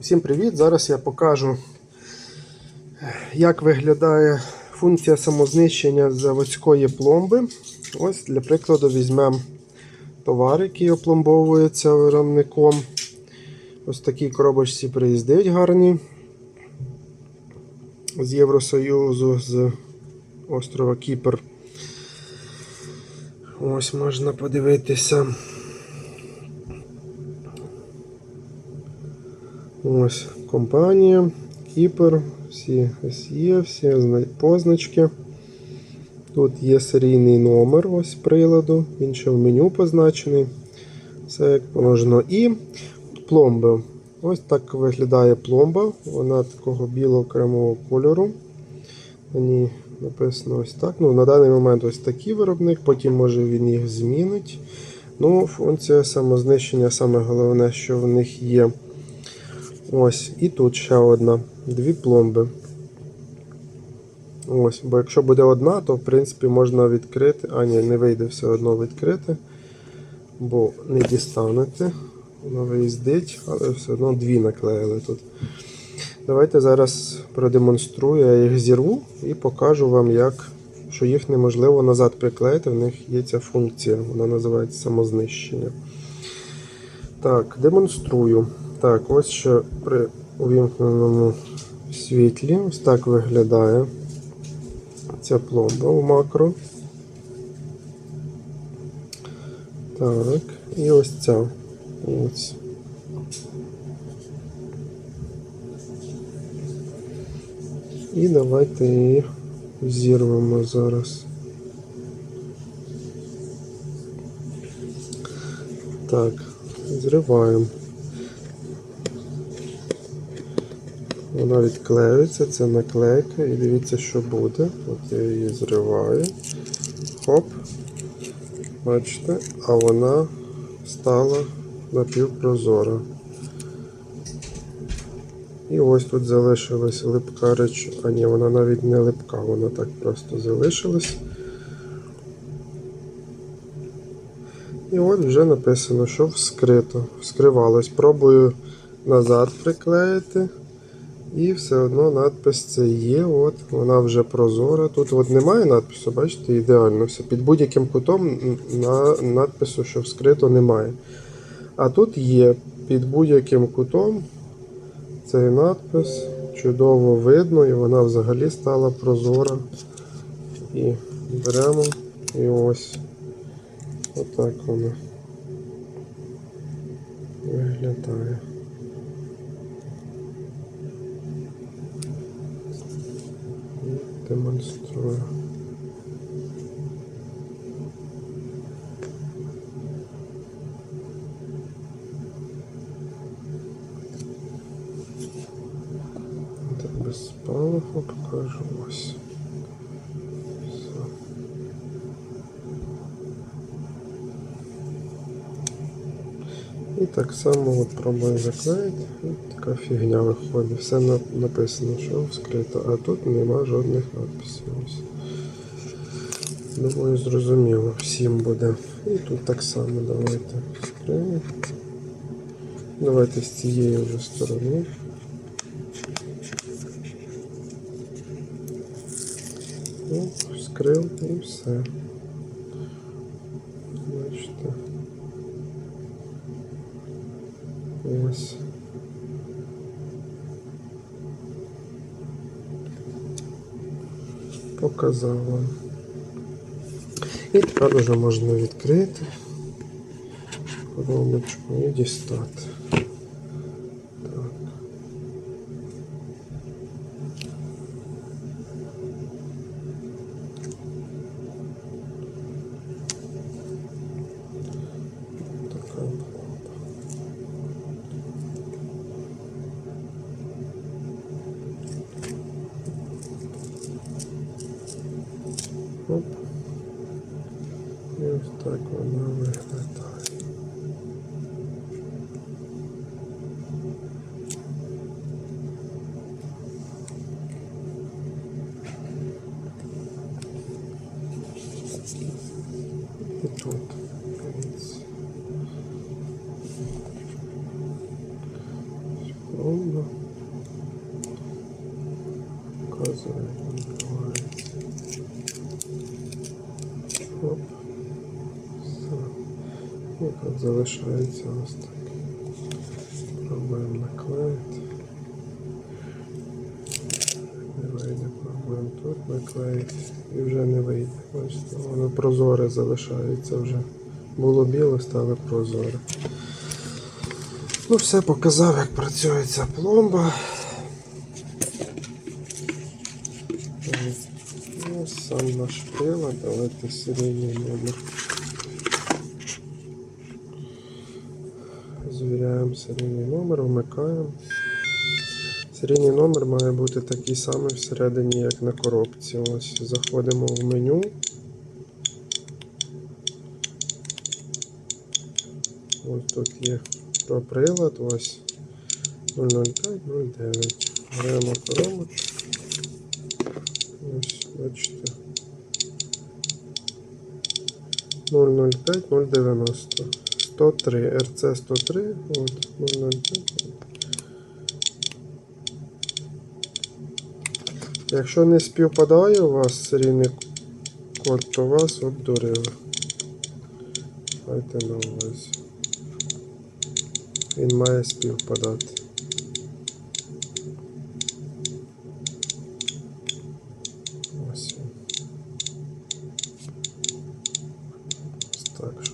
Всім привіт! Зараз я покажу, як виглядає функція самознищення заводської пломби. Ось для прикладу візьмемо товар, який опломбовується виробником. Ось такі коробочці приїздить гарні з Євросоюзу, з острова Кіпр. Ось можна подивитися. Ось компанія, Кіпр, всі є, всі позначки. Тут є серійний номер ось приладу, він ще в меню позначений. Все як положено. І пломби. Ось так виглядає пломба. Вона такого білого кремового кольору. На ній написано ось так. Ну, На даний момент ось такий виробник, потім може він їх змінить. Ну, функція самознищення, саме головне, що в них є. Ось, і тут ще одна. Дві пломби. Ось, бо якщо буде одна, то в принципі можна відкрити. А, ні, не вийде все одно відкрити, бо не дістанете. Воно виїздить, але все одно дві наклеїли тут. Давайте зараз продемонструю, я їх зірву і покажу вам, як, що їх неможливо назад приклеїти. В них є ця функція, вона називається самознищення. Так, демонструю. Так, ось ще при увімкненому світлі. Ось так виглядає ця пломба у макро. Так, і ось ця. Ось. І давайте її зірвемо зараз. Так, зриваємо. Вона відклеюється, це наклейка, і дивіться, що буде. От я її зриваю. Хоп. Бачите, а вона стала напівпрозора. І ось тут залишилась липка реч. А ні, вона навіть не липка, вона так просто залишилась. І от вже написано, що вскрито. Вскривалось. Пробую назад приклеїти. І все одно надпис це є. От, вона вже прозора. Тут от немає надпису, бачите, ідеально все. Під будь-яким кутом на надпису, що вскрито, немає. А тут є під будь-яким кутом цей надпис. Чудово видно, і вона взагалі стала прозора. І беремо і ось. Отак вона виглядає. І демонструю. Так без спалаху покажу ось. І так само от пробую заклеїти. І така фігня виходить. Все написано, що вскрито, а тут нема жодних надписів. Думаю, зрозуміло, всім буде. І тут так само давайте вскриємо. Давайте з цієї вже сторони. Ну, вскрив і все. Ось. Показав вам. І тепер вже можна відкрити коробочку і дістати. Так. Така пломба. Оп. І ось так вона виглядає. І тут. Показує, як відбувається. Оп. Все. Тут залишається ось так. Пробуємо наклеїти. Не вийде, пробуємо тут наклеїти. І вже не вийде. Бачите, воно прозоре залишається вже. Було біле, стало прозоре. Ну, все показав, як працює ця пломба. Е, Ну, сам наш прилад, давайте серійний номер. Звіряємо серійний номер, вмикаємо. Серійний номер має бути такий самий всередині, як на коробці. Ось заходимо в меню. Ось тут є про прилад, ось 00509. Беремо коробочку. Бачите. 005 090. 103. RC 103. От, 005. Якщо не співпадає у вас серійний код, то вас обдурили. Майте на увазі. Він має співпадати. Ось